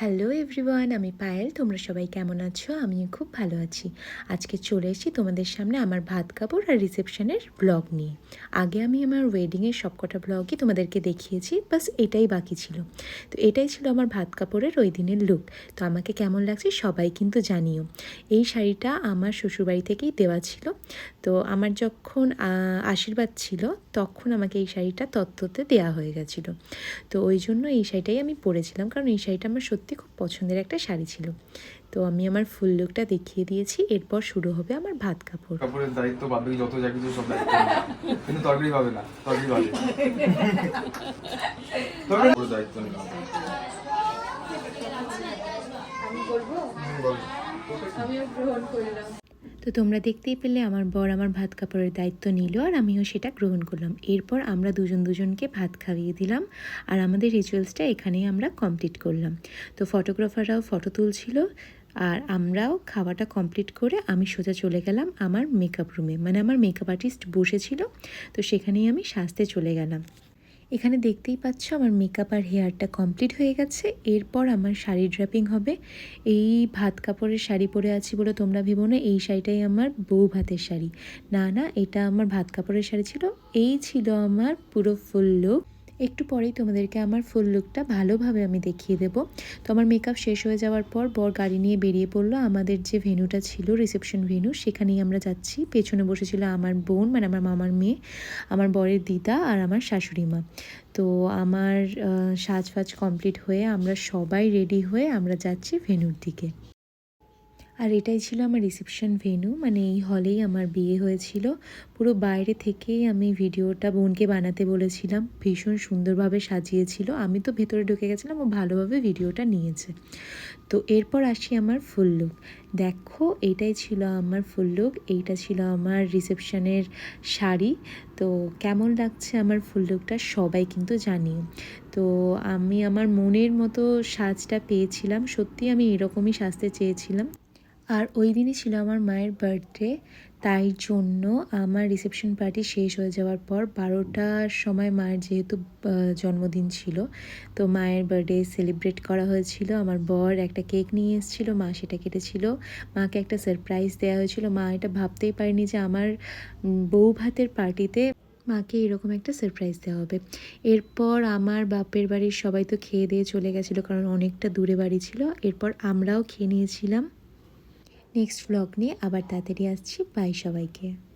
Hello everyone আমি পায়েল, তোমরা সবাই কেমন আছো? আমি খুব ভালো আছি। আজকে চলে এসেছি তোমাদের সামনে আমার ভাত কাপড় আর রিসেপশনের ব্লগ নিয়ে। আগে আমি আমার ওয়েডিংয়ের সবকটা ব্লগই তোমাদেরকে দেখিয়েছি, বাস এটাই বাকি ছিল। তো এটাই ছিল আমার ভাত কাপড়ের ওই দিনের লুক তো আমাকে কেমন লাগছে সবাই কিন্তু জানিও। এই শাড়িটা আমার শ্বশুরবাড়ি থেকেই দেওয়া ছিল। তো আমার যখন আশীর্বাদ ছিল, তখন আমাকে এই শাড়িটা তত্ত্বতে দেওয়া হয়ে গেছিল। তো ওই জন্য এই শাড়িটাই আমি পরেছিলাম। কারণ এই শাড়িটা আমার সত্যি খুব পছন্দের একটা শাড়ি ছিল। তো আমি আমার ফুল লুকটা দেখিয়ে দিয়েছি এরপর শুরু হবে আমার ভাত কাপড়। কাপড়ের দায়িত্ব বাদ বাকি যত যা কিছু সব দায়িত্ব। কিন্তু তরকারি পাবে না তরকারি পাবে তরকারি আমি বলব? আমি গ্রহণ বল। তো তোমরা দেখতেই পেলে আমার বর আমার ভাত কাপড়ের দায়িত্ব নিল আর আমিও সেটা গ্রহণ করলাম। এরপর আমরা দুজন দুজনকে ভাত খাইয়ে দিলাম আর আমাদের রিচুয়ালসটা এখানেই আমরা কমপ্লিট করলাম। তো ফটোগ্রাফাররাও ফটো তুলছিল আর আমরাও খাওয়াটা কমপ্লিট করে আমি সোজা চলে গেলাম আমার মেকআপ রুমে মানে আমার মেকআপ আর্টিস্ট বসেছিল, তো সেখানেই আমি সাজতে চলে গেলাম। এখানে দেখতেই পাচ্ছ আমার মেকআপ আর হেয়ারটা কমপ্লিট হয়ে গেছে। এরপর আমার শাড়ি ড্রাপিং হবে। এই ভাত কাপড়ের শাড়ি পরে আছি বলে তোমরা ভেবো না, এই শাড়িটাই আমার বউ ভাতের শাড়ি। না না, এটা আমার ভাত কাপড়ের শাড়ি ছিল। এই ছিল আমার পুরো ফুল লুক একটু পরেই তোমাদেরকে আমার ফুল লুকটা ভালোভাবে আমি দেখিয়ে দেবো। তো আমার মেকআপ শেষ হয়ে যাওয়ার পর বর গাড়ি নিয়ে বেরিয়ে পড়ল। আমাদের যে ভেনুটা ছিল রিসেপশন ভেন্যু সেখানেই আমরা যাচ্ছি। পেছনে বসেছিল আমার বোন মানে আমার মামার মেয়ে আমার বরের দিদা আর আমার শাশুড়ি মা। তো আমার আহ, সাজফাজ কমপ্লিট হয়ে আমরা সবাই রেডি হয়ে আমরা যাচ্ছি ভেনুর দিকে। আর এটাই ছিল আমার রিসেপশন ভেন্যু মানে এই হলেই আমার বিয়ে হয়েছিল। পুরো বাইরে থেকেই আমি ভিডিওটা বোনকে বানাতে বলেছিলাম। ভীষণ সুন্দরভাবে সাজিয়েছিল। আমি তো ভেতরে ঢুকে গেছিলাম, ও ভালোভাবে ভিডিওটা নিয়েছে। তো এরপর আসি আমার ফুল লুক দেখো এইটাই ছিল আমার ফুল লুক এইটা ছিল আমার রিসেপশনের শাড়ি। তো কেমন লাগছে আমার ফুল লুকটা সবাই কিন্তু জানিও তো আমি আমার মনের মতো সাজটা পেয়েছিলাম। সত্যি আমি এরকমই সাজতে চেয়েছিলাম। আর ওই দিনই ছিল আমার মায়ের বার্থডে তাই জন্য আমার রিসেপশন পার্টি শেষ হয়ে যাওয়ার পর বারোটার সময় মায়ের যেহেতু জন্মদিন ছিল, তো মায়ের বার্থডে সেলিব্রেট করা হয়েছিল। আমার বর একটা কেক নিয়ে এসেছিল, মা সেটা কেটেছিল। মাকে একটা সারপ্রাইজ দেওয়া হয়েছিল। মা এটা ভাবতেই পারেনি যে আমার বউ ভাতের পার্টিতে মাকে এরকম একটা সারপ্রাইজ দেওয়া হবে। এরপর আমার বাপের বাড়ির সবাই তো খেয়ে দিয়ে চলে গেছিল, কারণ অনেকটা দূরে বাড়ি ছিল। এরপর আমরাও খেয়ে নিয়েছিলাম। নেক্সট ব্লগ নিয়ে আবার তাড়াতাড়ি আসছি। বাই সবাইকে।